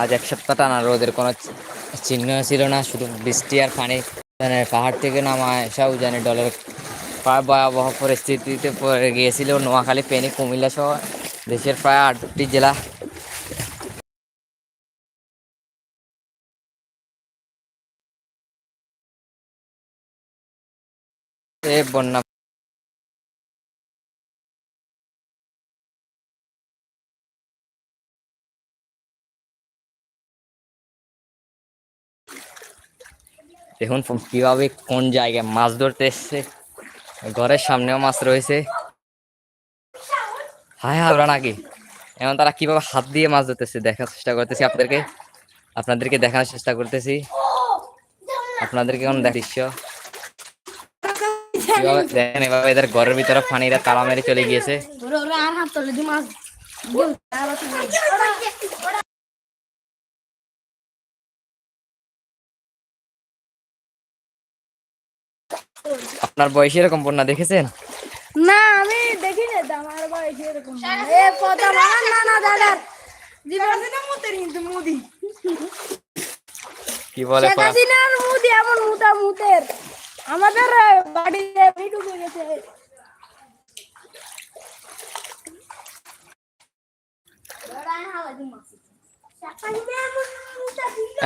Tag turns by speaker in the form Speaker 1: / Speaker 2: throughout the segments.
Speaker 1: আজ এক সপ্তাহ টানা রোদের কোনো চিহ্ন ছিল না, শুধু বৃষ্টি আর পানি। পাহাড় থেকে নামা এসা উজানি ডলের ভয়াবহ পরিস্থিতিতে পড়ে গিয়েছিল নোয়াখালী, ফেনী, কুমিল্লা সহ দেশের প্রায় আটটি জেলা। বন্যা দেখুন কীভাবে কোন জায়গায় মাছ ধরতে এসছে। ঘরের সামনেও মাছ রয়েছে। হায় হাবরা নাকি। এখন তারা কীভাবে হাত দিয়ে মাছ ধরতেছে দেখার চেষ্টা করতেছি আপনাদেরকে। আপনাদেরকে দেখানোর চেষ্টা করতেছি। আপনাদেরকে কোন দৃশ্য। দেখেন এভাবে এদের ঘরের ভিতরে পানিরা তালা মেরে চলে গিয়েছে। আপনার বয়সে এরকম বন্যা দেখেছেন?
Speaker 2: না আমি দেখিনি আমার বয়স এরকম এ কথা আমার না না দাদার। জীবন মুতের কিন্তু মুদি।
Speaker 1: কি বলে
Speaker 2: শেখ হাসিনার মুদি এমন মুতা মুতের। আমাদের বাড়িতে ঢুকে গেছে।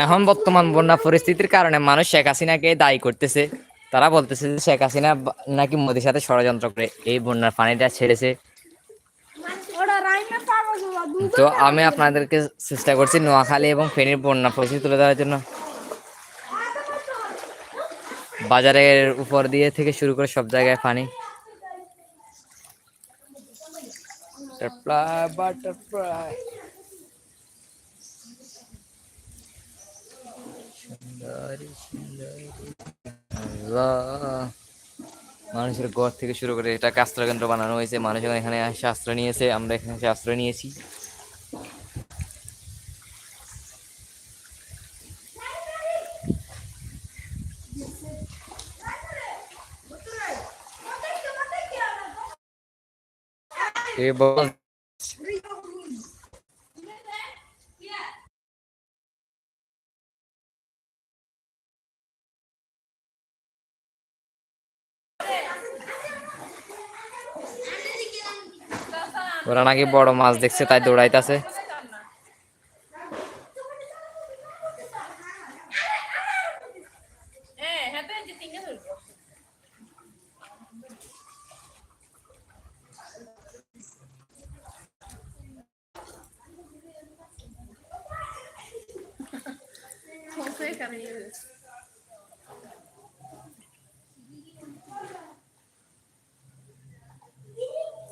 Speaker 1: এখন বর্তমান বন্যা পরিস্থিতির কারণে মানুষ শেখ হাসিনাকে দায়ী করতেছে। তারা বলতেছে যে শেখ হাসিনা নাকি মোদির সাথে ষড়যন্ত্র করে এই বন্যার পানিটা ছেড়েছে। তো আমি আপনাদেরকে চেষ্টা করছি নোয়াখালী এবং ফেনীর বন্যা পরিস্থিতি তুলে ধরার জন্য। বাজারের উপর দিয়ে থেকে শুরু করে সব জায়গায় পানি। সুন্দরী। মানুষের ঘর থেকে শুরু করে এটা আশ্রয় কেন্দ্র বানানো হয়েছে। মানুষ এখানে এসে আশ্রয় নিয়েছে। আমরা এখানে এসে আশ্রয় নিয়েছি। এবং ওরা নাকি বড় মাছ দেখছে তাই দৌড়াইতেছে।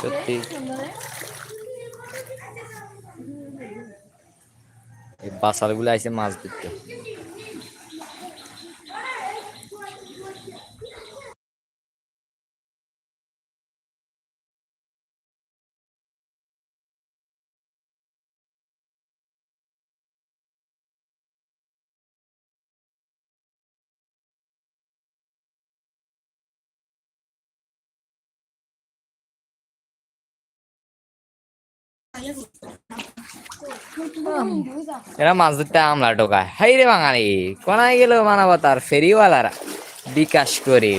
Speaker 1: সত্যি। এই বাসালগুলো আইসে মাছ ধরতে। এরা মাছ ধরতে আমলা টোকায় হাই রে বাঙালি, কোনায় গেল মানবতার ফেরিওয়ালারা? বিকাশ করে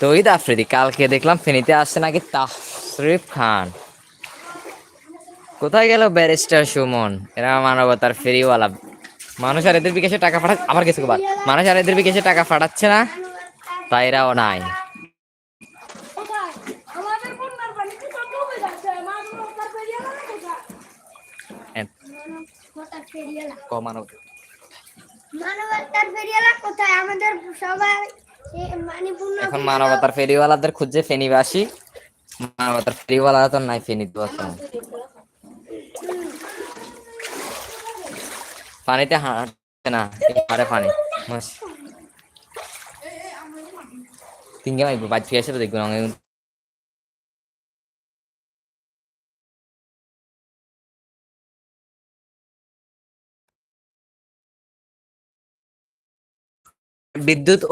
Speaker 1: তহিদ আফ্রিদি, কালকে দেখলাম ফেনীতে আসছে নাকি তাশরিফ খান। কোথায় গেল ব্যারিস্টার সুমন? এরা মানবতার ফেরিওয়ালা। মানুষ আর এদের বিকাশে টাকা পাঠা আবার কিছু মানুষ আর এদের বিকাশে টাকা পাঠাচ্ছে না, তাই এরাও নাই
Speaker 2: কোথায় আমাদের বন্যার পানি কোথায় ডুবে যাচ্ছে মাছগুলো তার পেরিয়ে গেল কোথায় পেরিয়ে মানবতার ফেরিয়ালা কোথায়? আমাদের সবাই
Speaker 1: এখন মানবতার ফেরিওয়ালাদের খুঁজছে ফেনিবাসী মানবতার ফেরিওয়ালা তো নাই ফেনি তো পানিতে হাঁটছে না পারে পানি। তিনকে মাইব বাজ ফিরে এসে দেখব বিদ্যুৎ